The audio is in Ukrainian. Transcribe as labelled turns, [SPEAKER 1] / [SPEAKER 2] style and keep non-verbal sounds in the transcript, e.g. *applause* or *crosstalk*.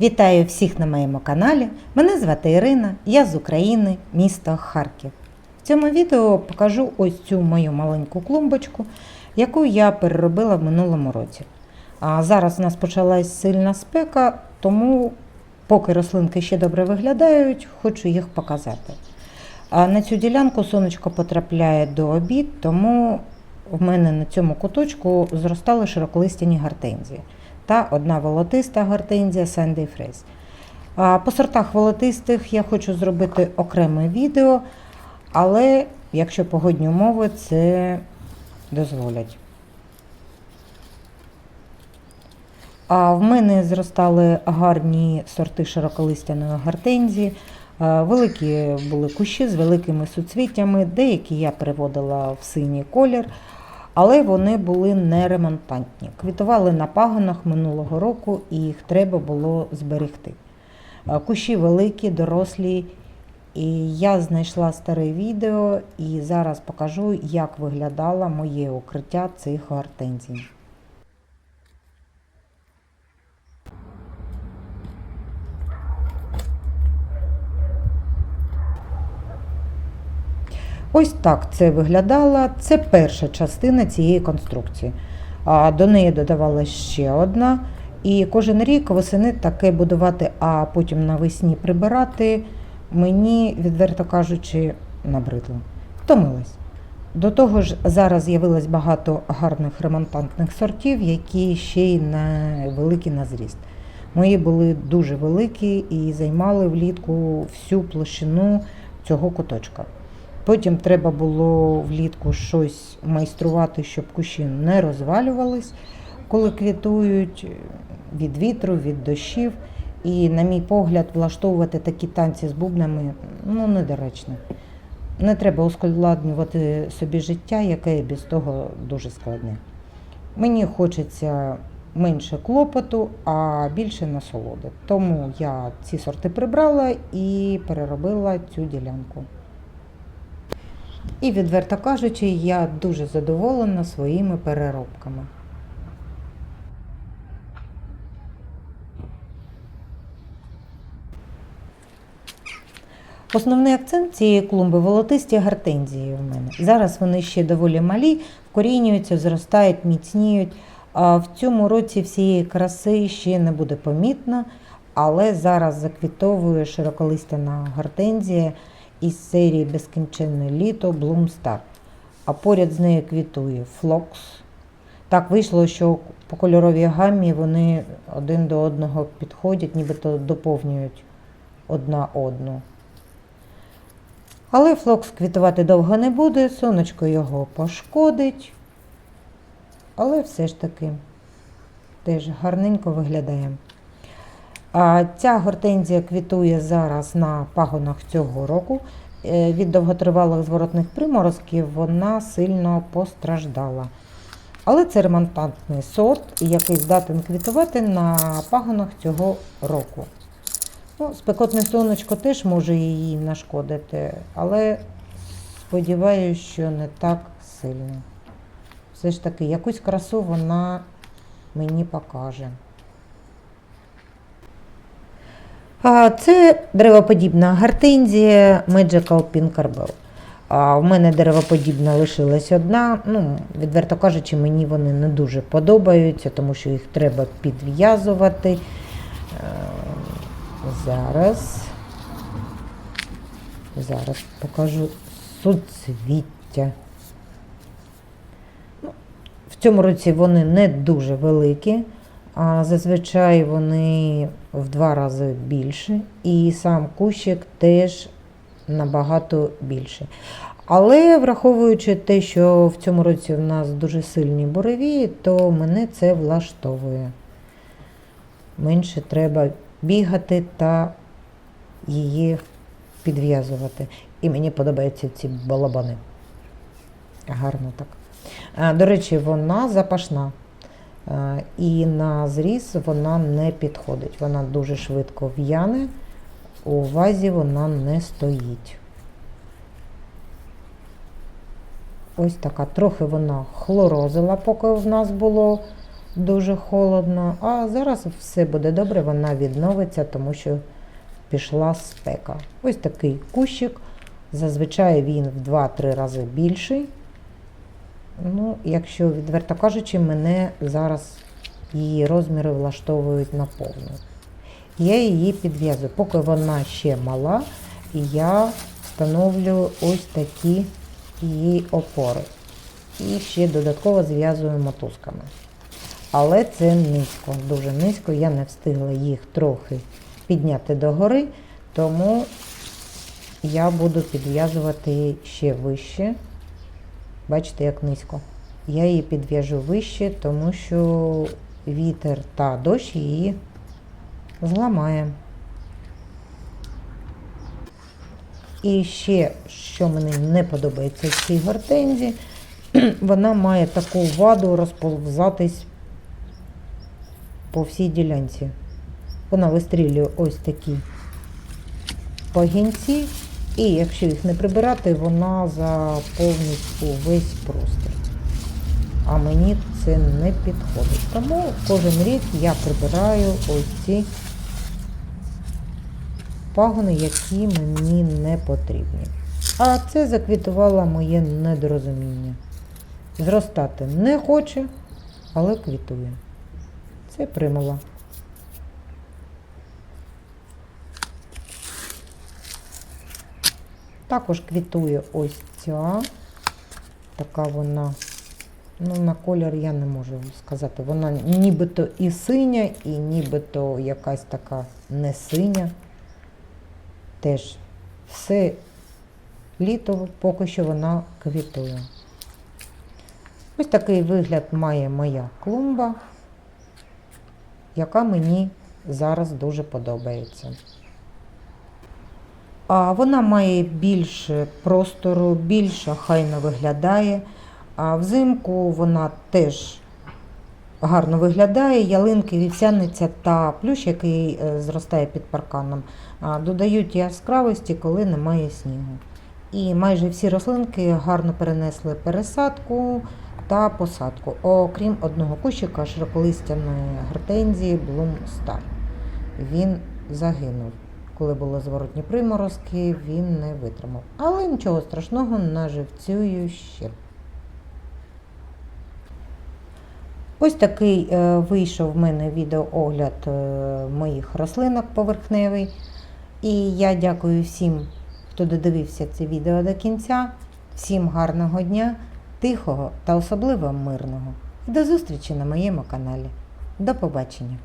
[SPEAKER 1] Вітаю всіх на моєму каналі. Мене звати Ірина, я з України, місто Харків. В цьому відео покажу ось цю мою маленьку клумбочку, яку я переробила в минулому році. А зараз у нас почалась сильна спека, тому поки рослинки ще добре виглядають, хочу їх показати. А на цю ділянку сонечко потрапляє до обід, тому в мене на цьому куточку зростали широколистяні гортензії та одна волотиста гортензія Fresh. А По сортах волотистих я хочу зробити окреме відео, але якщо погодні умови це дозволять. А в мене зростали гарні сорти широколистяної гортензії. Великі були кущі з великими суцвіттями, деякі я переводила в синій колір, але вони були не ремонтантні. Квітували на пагонах минулого року і їх треба було зберегти. Е, Кущі великі, дорослі, і я знайшла старе відео і зараз покажу, як виглядало моє укриття цих гортензій. Ось так це виглядало. Це перша частина цієї конструкції. А до неї додавалася ще одна. І кожен рік восени таке будувати, а потім навесні прибирати, мені, відверто кажучи, набридло. Втомилась. До того ж, зараз з'явилось багато гарних ремонтантних сортів, які ще й на зріст. Мої були дуже великі і займали влітку всю площину цього куточка. Потім треба було влітку щось майструвати, щоб кущі не розвалювались, коли квітують від вітру, від дощів. І, на мій погляд, влаштовувати такі танці з бубнами ну, недоречно. Не треба ускладнювати собі життя, яке без того дуже складне. Мені хочеться менше клопоту, а більше насолоди. Тому я ці сорти прибрала і переробила цю ділянку. І, відверто кажучи, я дуже задоволена своїми переробками. Основний акцент цієї клумби волотисті гортензії в мене. Зараз вони ще доволі малі, вкорінюються, зростають, міцніють. В цьому році всієї краси ще не буде помітно, але зараз заквітовує широколистяна гортензія із серії Безкінченне літо Star. А поряд з нею квітує Флокс. Так вийшло, що по кольоровій гамі вони один до одного підходять, нібито доповнюють одна одну. Але флокс квітувати довго не буде, сонечко його пошкодить. Але все ж таки теж гарненько виглядає. Ця гортензія квітує зараз на пагонах цього року. Е, Від довготривалих зворотних приморозків вона сильно постраждала. Але це ремонтантний сорт, який здатен квітувати на пагонах цього року. Ну, спекотне сонечко теж може її нашкодити, але сподіваюся, що не так сильно. Все ж таки, якусь красу вона мені покаже. А Це деревоподібна гортензія Magical Pinkerbell. А в мене деревоподібна лишилась одна. Ну, відверто кажучи, мені вони не дуже подобаються, тому що їх треба підв'язувати. Е, Зараз. Зараз покажу суцвіття. Ну, В цьому році вони не дуже великі, а зазвичай вони в два рази більше, і сам кущик теж набагато більший. Але враховуючи те, що в цьому році в нас дуже сильні буревії, то мене це влаштовує. Менше треба бігати та її підв'язувати. І мені подобаються ці балабани. Гарно так. До речі, вона запашна. А, І на зріз вона не підходить. Вона дуже швидко в'яне, у вазі вона не стоїть. Ось така. Трохи вона хлорозила, поки в нас було дуже холодно, а зараз все буде добре, вона відновиться, тому що пішла спека. Ось такий кущик. Зазвичай він в 2-3 рази більший. Ну, якщо відверто кажучи, мене зараз її розміри влаштовують наповну. Я її підв'язую. Поки вона ще мала, я встановлю ось такі її опори. І ще додатково зв'язую мотузками. Але це низько, дуже низько. Я не встигла їх трохи підняти догори, тому я буду підв'язувати ще вище. Бачите, як низько. Я її підв'яжу вище, тому що вітер та дощ її зламає. І ще, що мені не подобається в цій гортензі, *clears throat* вона має таку ваду розповзатись по всій ділянці. Вона вистрілює ось такі пагінці, і якщо їх не прибирати, вона заповнить увесь простір. А мені це не підходить. Тому кожен рік я прибираю ось ці пагони, які мені не потрібні. А це заквітувало моє недорозуміння. Зростати не хоче, але квітує. Це примула. Також квітує ось ця. Така вона, ну на колір я не можу сказати. Вона нібито і синя, і нібито якась така не синя. Теж все літо поки що вона квітує. Ось такий вигляд має моя клумба, яка мені зараз дуже подобається. А вона має більше простору, більше хайно виглядає. А взимку вона теж гарно виглядає. Ялинки, вівсяниця та плющ, який е, зростає під парканом, додають яскравості, коли немає снігу. І майже всі рослинки гарно перенесли пересадку та посадку, окрім одного кущика широколистяної гортензії Bloom Star. Він загинув. Коли були зворотні приморозки, він не витримав. Але нічого страшного, наживцюю ще. Ось такий е, вийшов в мене відеоогляд е, моїх рослинок поверхневий. І я дякую всім, хто додивився це відео до кінця. Всім гарного дня, тихого та особливо мирного. До зустрічі на моєму каналі. До побачення!